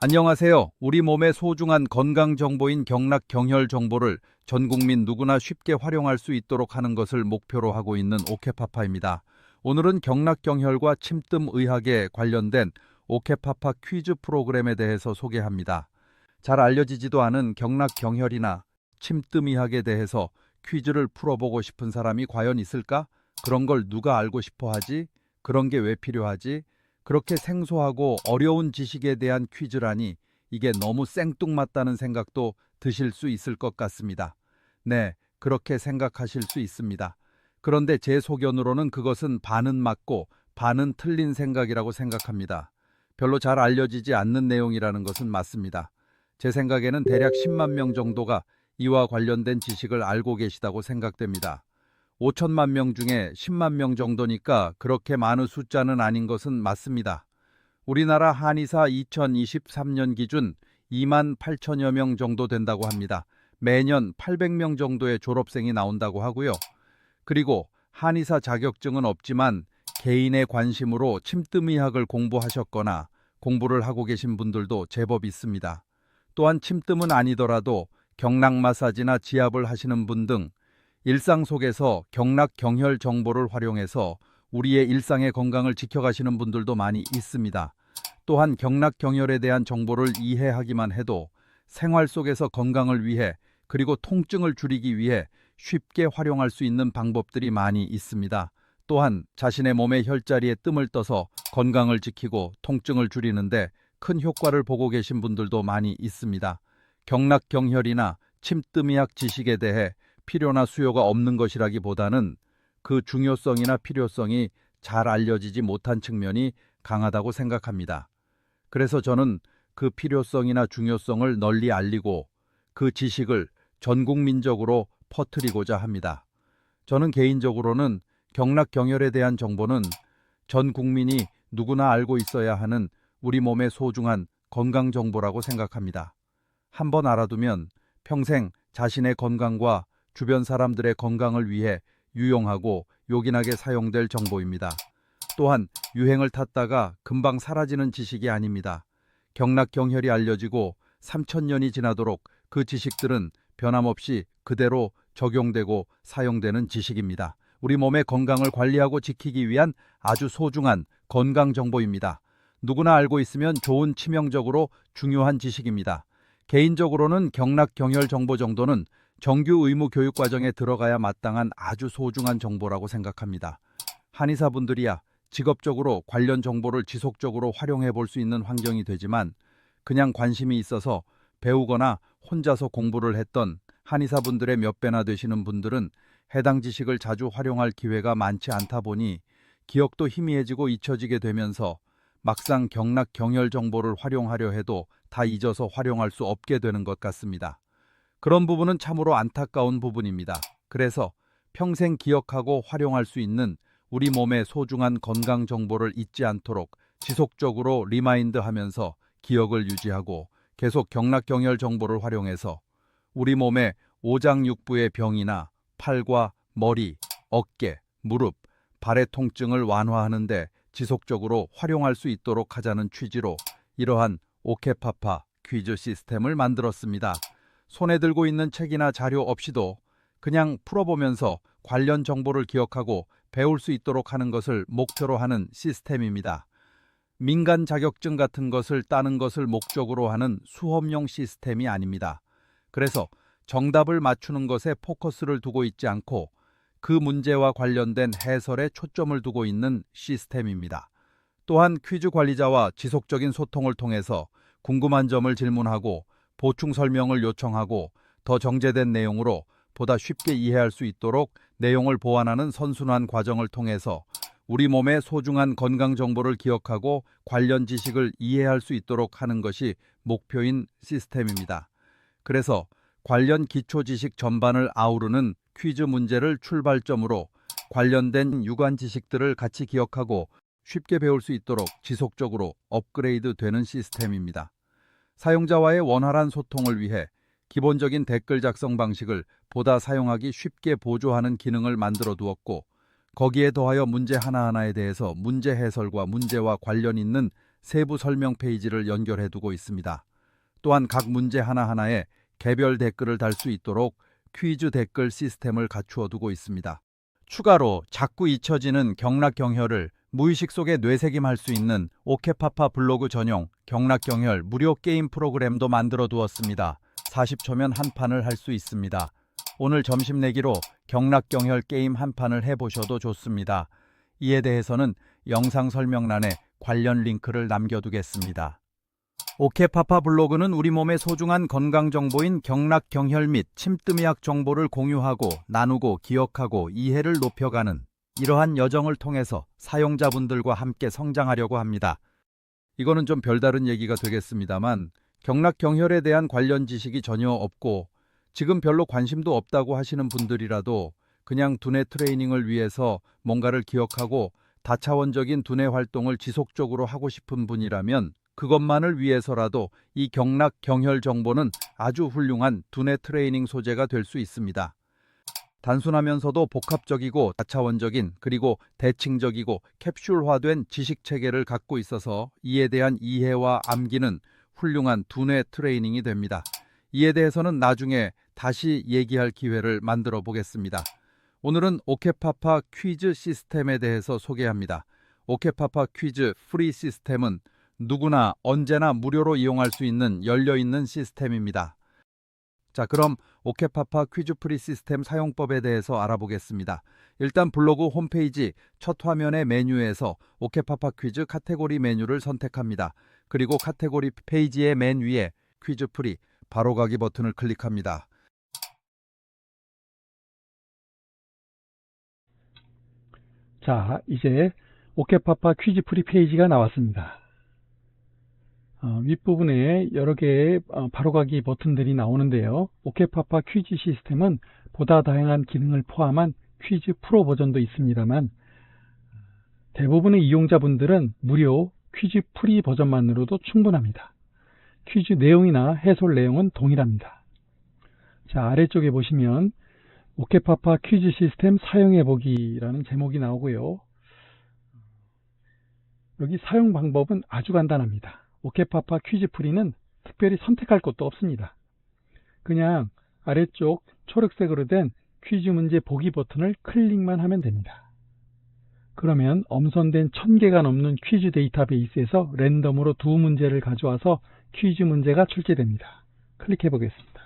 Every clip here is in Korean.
안녕하세요. 우리 몸의 소중한 건강 정보인 경락 경혈 정보를 전 국민 누구나 쉽게 활용할 수 있도록 하는 것을 목표로 하고 있는 오케파파입니다. 오늘은 경락 경혈과 침뜸 의학에 관련된 오케파파 퀴즈 프로그램에 대해서 소개합니다. 잘 알려지지도 않은 경락 경혈이나 침뜸 의학에 대해서 퀴즈를 풀어보고 싶은 사람이 과연 있을까? 그런 걸 누가 알고 싶어 하지? 그런 게 왜 필요하지? 그렇게 생소하고 어려운 지식에 대한 퀴즈라니 이게 너무 생뚱맞다는 생각도 드실 수 있을 것 같습니다. 네, 그렇게 생각하실 수 있습니다. 그런데 제 소견으로는 그것은 반은 맞고 반은 틀린 생각이라고 생각합니다. 별로 잘 알려지지 않는 내용이라는 것은 맞습니다. 제 생각에는 대략 10만 명 정도가 이와 관련된 지식을 알고 계시다고 생각됩니다. 5천만 명 중에 10만 명 정도니까 그렇게 많은 숫자는 아닌 것은 맞습니다. 우리나라 한의사 2023년 기준 2만 8천여 명 정도 된다고 합니다. 매년 800명 정도의 졸업생이 나온다고 하고요. 그리고 한의사 자격증은 없지만 개인의 관심으로 침뜸의학을 공부하셨거나 공부를 하고 계신 분들도 제법 있습니다. 또한 침뜸은 아니더라도 경락 마사지나 지압을 하시는 분 등 일상 속에서 경락 경혈 정보를 활용해서 우리의 일상의 건강을 지켜가시는 분들도 많이 있습니다. 또한 경락 경혈에 대한 정보를 이해하기만 해도 생활 속에서 건강을 위해 그리고 통증을 줄이기 위해 쉽게 활용할 수 있는 방법들이 많이 있습니다. 또한 자신의 몸의 혈자리에 뜸을 떠서 건강을 지키고 통증을 줄이는데 큰 효과를 보고 계신 분들도 많이 있습니다. 경락 경혈이나 침뜸의학 지식에 대해 필요나 수요가 없는 것이라기보다는 그 중요성이나 필요성이 잘 알려지지 못한 측면이 강하다고 생각합니다. 그래서 저는 그 필요성이나 중요성을 널리 알리고 그 지식을 전 국민적으로 퍼뜨리고자 합니다. 저는 개인적으로는 경락 경혈에 대한 정보는 전 국민이 누구나 알고 있어야 하는 우리 몸의 소중한 건강 정보라고 생각합니다. 한번 알아두면 평생 자신의 건강과 주변 사람들의 건강을 위해 유용하고 요긴하게 사용될 정보입니다. 또한 유행을 탔다가 금방 사라지는 지식이 아닙니다. 경락 경혈이 알려지고 3천년이 지나도록 그 지식들은 변함없이 그대로 적용되고 사용되는 지식입니다. 우리 몸의 건강을 관리하고 지키기 위한 아주 소중한 건강 정보입니다. 누구나 알고 있으면 좋은 치명적으로 중요한 지식입니다. 개인적으로는 경락 경혈 정보 정도는 정규 의무 교육 과정에 들어가야 마땅한 아주 소중한 정보라고 생각합니다. 한의사분들이야 직업적으로 관련 정보를 지속적으로 활용해 볼 수 있는 환경이 되지만 그냥 관심이 있어서 배우거나 혼자서 공부를 했던 한의사분들의 몇 배나 되시는 분들은 해당 지식을 자주 활용할 기회가 많지 않다 보니 기억도 희미해지고 잊혀지게 되면서 막상 경락 경혈 정보를 활용하려 해도 다 잊어서 활용할 수 없게 되는 것 같습니다. 그런 부분은 참으로 안타까운 부분입니다. 그래서 평생 기억하고 활용할 수 있는 우리 몸의 소중한 건강 정보를 잊지 않도록 지속적으로 리마인드 하면서 기억을 유지하고 계속 경락경혈 정보를 활용해서 우리 몸의 오장육부의 병이나 팔과 머리, 어깨, 무릎, 발의 통증을 완화하는데 지속적으로 활용할 수 있도록 하자는 취지로 이러한 오케파파 퀴즈 시스템을 만들었습니다. 손에 들고 있는 책이나 자료 없이도 그냥 풀어보면서 관련 정보를 기억하고 배울 수 있도록 하는 것을 목표로 하는 시스템입니다. 민간 자격증 같은 것을 따는 것을 목적으로 하는 수업용 시스템이 아닙니다. 그래서 정답을 맞추는 것에 포커스를 두고 있지 않고 그 문제와 관련된 해설에 초점을 두고 있는 시스템입니다. 또한 퀴즈 관리자와 지속적인 소통을 통해서 궁금한 점을 질문하고 보충 설명을 요청하고 더 정제된 내용으로 보다 쉽게 이해할 수 있도록 내용을 보완하는 선순환 과정을 통해서 우리 몸의 소중한 건강 정보를 기억하고 관련 지식을 이해할 수 있도록 하는 것이 목표인 시스템입니다. 그래서 관련 기초 지식 전반을 아우르는 퀴즈 문제를 출발점으로 관련된 유관 지식들을 같이 기억하고 쉽게 배울 수 있도록 지속적으로 업그레이드 되는 시스템입니다. 사용자와의 원활한 소통을 위해 기본적인 댓글 작성 방식을 보다 사용하기 쉽게 보조하는 기능을 만들어 두었고 거기에 더하여 문제 하나하나에 대해서 문제 해설과 문제와 관련 있는 세부 설명 페이지를 연결해 두고 있습니다. 또한 각 문제 하나하나에 개별 댓글을 달 수 있도록 퀴즈 댓글 시스템을 갖추어 두고 있습니다. 추가로 자꾸 잊혀지는 경락 경혈을 무의식 속에 뇌새김할 수 있는 오케파파 블로그 전용 경락 경혈 무료 게임 프로그램도 만들어 두었습니다. 40초면 한 판을 할 수 있습니다. 오늘 점심 내기로 경락 경혈 게임 한 판을 해보셔도 좋습니다. 이에 대해서는 영상 설명란에 관련 링크를 남겨두겠습니다. 오케파파 블로그는 우리 몸의 소중한 건강 정보인 경락 경혈 및 침뜸의학 정보를 공유하고 나누고 기억하고 이해를 높여가는 이러한 여정을 통해서 사용자분들과 함께 성장하려고 합니다. 이거는 좀 별다른 얘기가 되겠습니다만 경락 경혈에 대한 관련 지식이 전혀 없고 지금 별로 관심도 없다고 하시는 분들이라도 그냥 두뇌 트레이닝을 위해서 뭔가를 기억하고 다차원적인 두뇌 활동을 지속적으로 하고 싶은 분이라면 그것만을 위해서라도 이 경락 경혈 정보는 아주 훌륭한 두뇌 트레이닝 소재가 될 수 있습니다. 단순하면서도 복합적이고 다차원적인 그리고 대칭적이고 캡슐화된 지식 체계를 갖고 있어서 이에 대한 이해와 암기는 훌륭한 두뇌 트레이닝이 됩니다. 이에 대해서는 나중에 다시 얘기할 기회를 만들어 보겠습니다. 오늘은 오케파파 퀴즈 시스템에 대해서 소개합니다. 오케파파 퀴즈 프리 시스템은 누구나 언제나 무료로 이용할 수 있는 열려있는 시스템입니다. 자, 그럼 오케파파 퀴즈 프리 시스템 사용법에 대해서 알아보겠습니다. 일단 블로그 홈페이지 첫 화면의 메뉴에서 오케파파 퀴즈 카테고리 메뉴를 선택합니다. 그리고 카테고리 페이지의 맨 위에 퀴즈 프리 바로가기 버튼을 클릭합니다. 자, 이제 오케파파 퀴즈 프리 페이지가 나왔습니다. 어, 윗부분에 여러 개의 어, 바로가기 버튼들이 나오는데요. 오케파파 퀴즈 시스템은 보다 다양한 기능을 포함한 퀴즈 프로 버전도 있습니다만 대부분의 이용자분들은 무료 퀴즈 프리 버전만으로도 충분합니다. 퀴즈 내용이나 해설 내용은 동일합니다. 자, 아래쪽에 보시면 오케파파 퀴즈 시스템 사용해보기라는 제목이 나오고요. 여기 사용 방법은 아주 간단합니다. 오케파파 퀴즈 프리는 특별히 선택할 것도 없습니다. 그냥 아래쪽 초록색으로 된 퀴즈 문제 보기 버튼을 클릭만 하면 됩니다. 그러면 엄선된 1000개가 넘는 퀴즈 데이터베이스에서 랜덤으로 두 문제를 가져와서 퀴즈 문제가 출제됩니다. 클릭해 보겠습니다.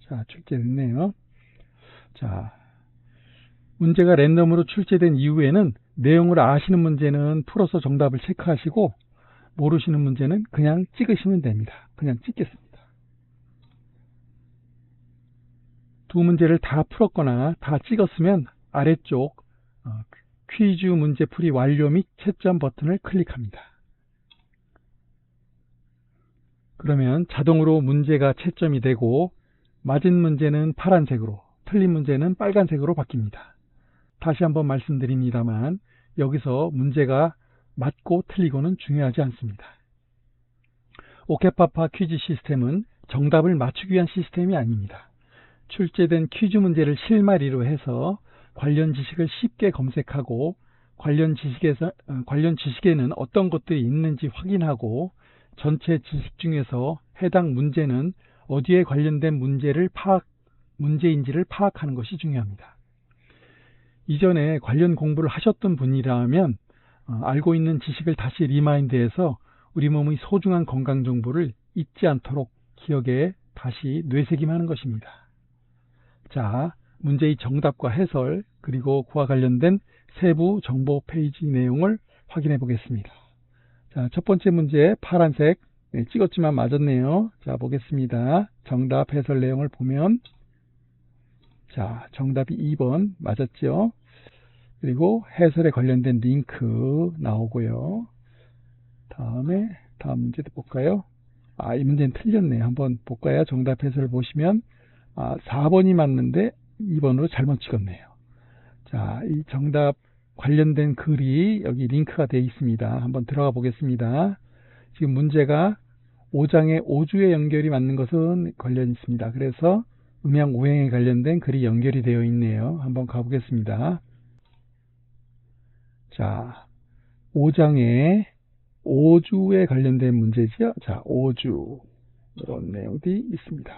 자, 출제됐네요. 자, 문제가 랜덤으로 출제된 이후에는 내용을 아시는 문제는 풀어서 정답을 체크하시고 모르시는 문제는 그냥 찍으시면 됩니다. 그냥 찍겠습니다. 두 문제를 다 풀었거나 다 찍었으면 아래쪽 어, 퀴즈 문제 풀이 완료 및 채점 버튼을 클릭합니다. 그러면 자동으로 문제가 채점이 되고 맞은 문제는 파란색으로 틀린 문제는 빨간색으로 바뀝니다. 다시 한번 말씀드립니다만 여기서 문제가 맞고 틀리고는 중요하지 않습니다. 오케파파 퀴즈 시스템은 정답을 맞추기 위한 시스템이 아닙니다. 출제된 퀴즈 문제를 실마리로 해서 관련 지식을 쉽게 검색하고 관련 지식에서 어, 관련 지식에는 어떤 것들이 있는지 확인하고 전체 지식 중에서 해당 문제는 어디에 관련된 문제를 파악 문제인지를 파악하는 것이 중요합니다. 이전에 관련 공부를 하셨던 분이라면 어, 알고 있는 지식을 다시 리마인드해서 우리 몸의 소중한 건강 정보를 잊지 않도록 기억에 다시 뇌새김하는 것입니다. 자, 문제의 정답과 해설 그리고 그와 관련된 세부 정보 페이지 내용을 확인해 보겠습니다. 자, 첫 번째 문제 파란색 네, 찍었지만 맞았네요. 자, 보겠습니다. 정답 해설 내용을 보면 자, 정답이 2번 맞았죠? 그리고 해설에 관련된 링크 나오고요. 다음에 다음 문제도 볼까요? 아, 이 문제는 틀렸네요. 한번 볼까요? 정답 해설을 보시면 아, 4번이 맞는데 2번으로 잘못 찍었네요. 자, 이 정답 관련된 글이 여기 링크가 되어 있습니다. 한번 들어가 보겠습니다. 지금 문제가 5장의 5주의 연결이 맞는 것은 관련 있습니다. 그래서 음양 오행에 관련된 글이 연결이 되어 있네요. 한번 가보겠습니다. 자, 5장에 5주에 관련된 문제지요. 자, 5주. 이런 내용들이 있습니다.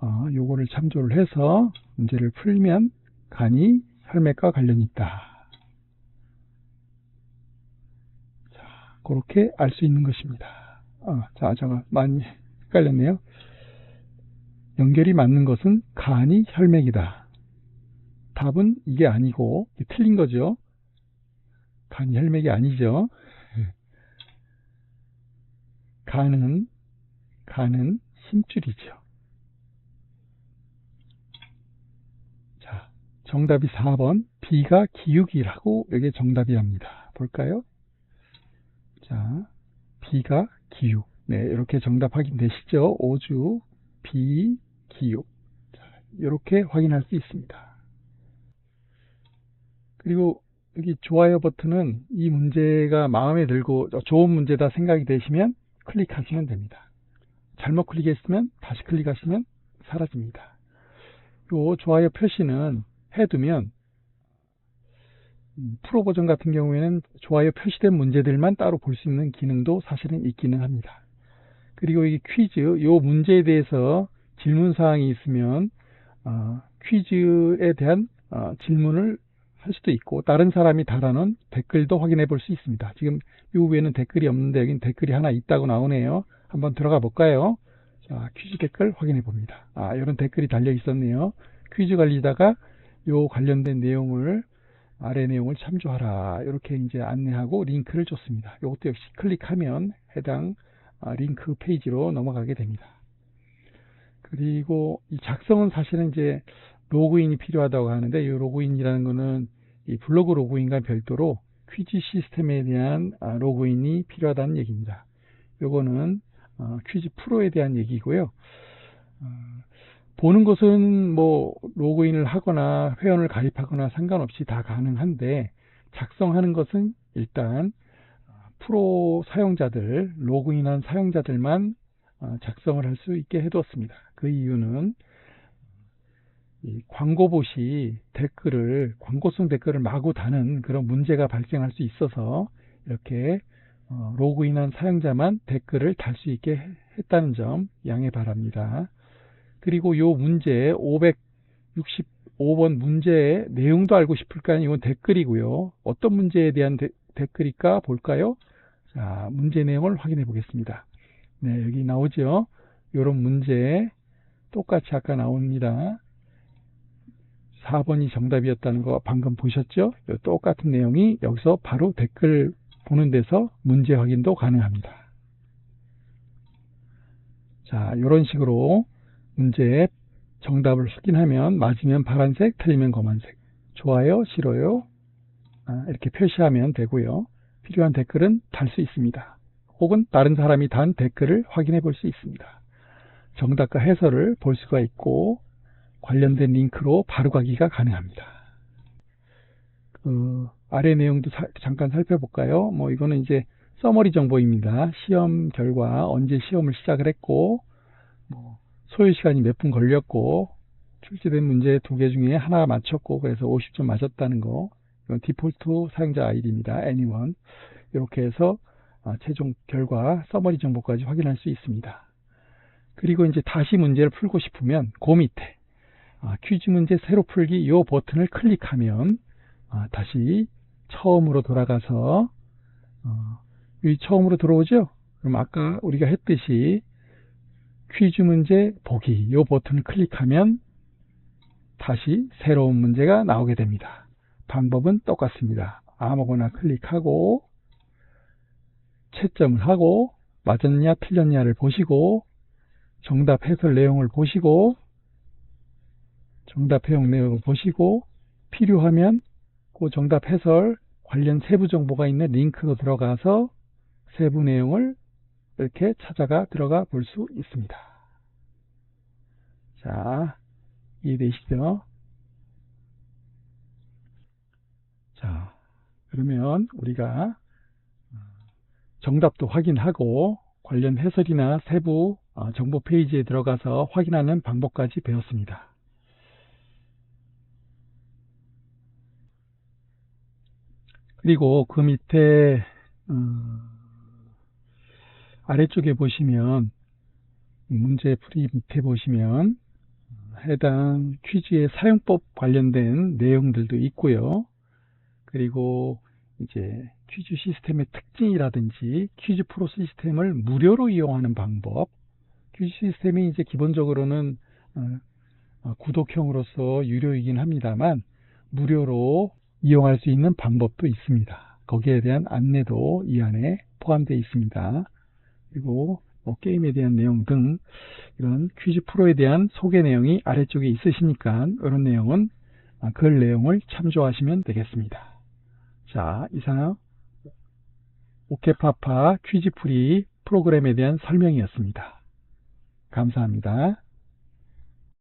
아, 요거를 참조를 해서 문제를 풀면 간이 혈맥과 관련이 있다. 자, 그렇게 알 수 있는 것입니다. 아, 자, 제가 많이 헷갈렸네요. 연결이 맞는 것은 간이 혈맥이다. 답은 이게 아니고 이게 틀린 거죠. 간이 혈맥이 아니죠. 간은 간은 힘줄이죠. 자, 정답이 4번 B가 기육이라고 이게 정답이랍니다. 볼까요? 자, B가 기육. 네, 이렇게 정답 확인되시죠? 5주 B 기육. 자, 이렇게 확인할 수 있습니다. 그리고 여기 좋아요 버튼은 이 문제가 마음에 들고 좋은 문제다 생각이 되시면 클릭하시면 됩니다. 잘못 클릭했으면 다시 클릭하시면 사라집니다. 요 좋아요 표시는 해두면 음, 프로 버전 같은 경우에는 좋아요 표시된 문제들만 따로 볼 수 있는 기능도 사실은 있기는 합니다. 그리고 이 퀴즈, 요 문제에 대해서 질문 사항이 있으면 어, 퀴즈에 대한 어, 질문을 할 수도 있고 다른 사람이 달아놓은 댓글도 확인해 볼 수 있습니다. 지금 이 위에는 댓글이 없는데 여긴 댓글이 하나 있다고 나오네요. 한번 들어가 볼까요? 자, 퀴즈 댓글 확인해 봅니다. 아, 이런 댓글이 달려 있었네요. 퀴즈 관리다가 요 관련된 내용을 아래 내용을 참조하라. 이렇게 이제 안내하고 링크를 줬습니다. 이것도 역시 클릭하면 해당 아, 링크 페이지로 넘어가게 됩니다. 그리고 이 작성은 사실은 이제 로그인이 필요하다고 하는데 이 로그인이라는 거는 이 블로그 로그인과 별도로 퀴즈 시스템에 대한 아, 로그인이 필요하다는 얘기입니다. 요거는 어, 퀴즈 프로에 대한 얘기고요. 어, 보는 것은 뭐 로그인을 하거나 회원을 가입하거나 상관없이 다 가능한데 작성하는 것은 일단 어, 프로 사용자들, 로그인한 사용자들만 어, 작성을 할 수 있게 해두었습니다. 그 이유는 이 광고봇이 댓글을 광고성 댓글을 마구 다는 그런 문제가 발생할 수 있어서 이렇게 어, 로그인한 사용자만 댓글을 달 수 있게 했다는 점 양해 바랍니다. 그리고 요 문제 565번 문제의 내용도 알고 싶을까요? 이건 댓글이고요. 어떤 문제에 대한 데- 댓글일까 볼까요? 자, 문제 내용을 확인해 보겠습니다. 네, 여기 나오죠. 요런 문제 똑같이 아까 나옵니다. 4번이 정답이었다는 거 방금 보셨죠? 요 똑같은 내용이 여기서 바로 댓글 보는 데서 문제 확인도 가능합니다. 자, 이런 식으로 문제 정답을 확인하면 맞으면 파란색, 틀리면 검은색. 좋아요, 싫어요. 아, 이렇게 표시하면 되고요. 필요한 댓글은 달 수 있습니다. 혹은 다른 사람이 단 댓글을 확인해 볼 수 있습니다. 정답과 해설을 볼 수가 있고 관련된 링크로 바로 가기가 가능합니다. 그 아래 내용도 사- 잠깐 살펴볼까요? 뭐 이거는 이제 서머리 정보입니다. 시험 결과 언제 시험을 시작을 했고 뭐 소요 시간이 몇 분 걸렸고 출제된 문제 두 개 중에 하나 맞췄고 그래서 50점 맞았다는 거 이건 디폴트 사용자 아이디입니다. anyone 이렇게 해서 아, 최종 결과 서머리 정보까지 확인할 수 있습니다. 그리고 이제 다시 문제를 풀고 싶으면 그 밑에 아, 퀴즈 문제 새로 풀기 이 버튼을 클릭하면 아, 다시 처음으로 돌아가서 어, 이 처음으로 들어오죠? 그럼 아까 우리가 했듯이 퀴즈 문제 보기 이 버튼을 클릭하면 다시 새로운 문제가 나오게 됩니다. 방법은 똑같습니다. 아무거나 클릭하고 채점을 하고 맞았냐 틀렸냐를 보시고 정답 해설 내용을 보시고 정답 해용 내용을 보시고 필요하면 그 정답 해설 관련 세부 정보가 있는 링크로 들어가서 세부 내용을 이렇게 찾아가 들어가 볼 수 있습니다. 자, 이해되시죠? 자, 그러면 우리가 정답도 확인하고 관련 해설이나 세부 어, 정보 페이지에 들어가서 확인하는 방법까지 배웠습니다. 그리고 그 밑에 어, 아래쪽에 보시면 문제 풀이 밑에 보시면 해당 퀴즈의 사용법 관련된 내용들도 있고요. 그리고 이제 퀴즈 시스템의 특징이라든지 퀴즈 프로 시스템을 무료로 이용하는 방법. 퀴즈 시스템이 이제 기본적으로는 어, 어, 구독형으로서 유료이긴 합니다만 무료로 이용할 수 있는 방법도 있습니다. 거기에 대한 안내도 이 안에 포함되어 있습니다. 그리고 뭐 게임에 대한 내용 등 이런 퀴즈 프로에 대한 소개 내용이 아래쪽에 있으시니까 이런 내용은 아, 글 내용을 참조하시면 되겠습니다. 자, 이상 오케파파 퀴즈 프리 프로그램에 대한 설명이었습니다. 감사합니다.